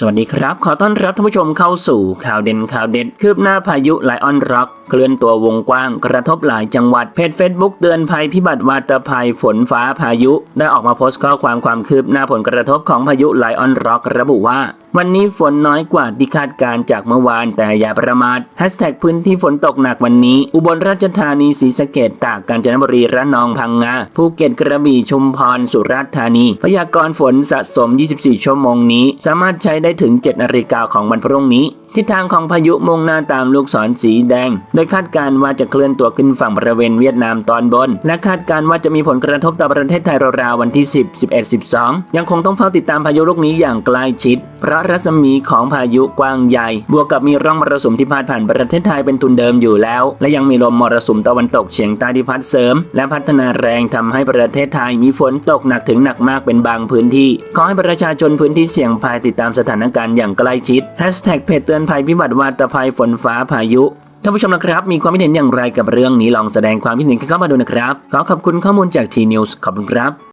สวัสดีครับ ขอต้อนรับท่านผู้ชมเข้าสู่ข่าวเด่นข่าวเด็ด คืบหน้าพายุไลออนร็อกเคลื่อนตัววงกว้างกระทบหลายจังหวัดเพจเฟซบุ๊กเตือนภัยพิบัติวาตภัยฝนฟ้าพายุ ได้ออกมาโพสต์ข้อความความคืบหน้าผลกระทบของพายุไลออนร็อกระบุว่าวันนี้ฝนน้อยกว่าที่คาดการจากเมื่อวานแต่อย่าประมาทแฮชแท็กพื้นที่ฝนตกหนักวันนี้ อุบลราชธานีศรีสะเกดตากกาญจนบุรีระนองพังงาภูเก็ตกระบี่ชุมพรสุราษฎร์ธานี พยากรณ์ฝนสะสม 24 ชั่วโมงนี้ สามารถใช้ได้ถึง7นาฬิกาของวันพรุ่งนี้ทิศทางของพายุมุ่งหน้าตามลูกศรสีแดง โดยคาดการณ์ว่าจะเคลื่อนตัวขึ้นฝั่งบริเวณเวียดนามตอนบน และคาดการณ์ว่าจะมีผลกระทบต่อประเทศไทยราวๆวันที่ 10 11 12 ยังคงต้องเฝ้าติดตามพายุลูกนี้อย่างใกล้ชิด ราะรัศมีของพายุกว้างใหญ่ บวกกับมีร่องมรสุมที่พาดผ่านประเทศไทยเป็นทุนเดิมอยู่แล้ว และยังมีลมมรสุมตะวันตกเฉียงใต้ที่พัดเสริม และพัฒนาแรงทำให้ประเทศไทยมีฝนตกหนักถึงหนักมากเป็นบางพื้นที่ ขอให้ประชาชนพื้นที่เสี่ยงภัยติดตามสถานการณ์อย่างใกล้ชิดแฮชแท็กเพจเตือนภัยพิบัติวาตภัยฝนฟ้าพายุท่านผู้ชมนะครับ มีความคิดเห็นอย่างไรกับเรื่องนี้ลองแสดงความคิดเห็นเข้ามาดูนะครับ ขอขอบคุณข้อมูลจากทีนิวส์ขอบคุณครับ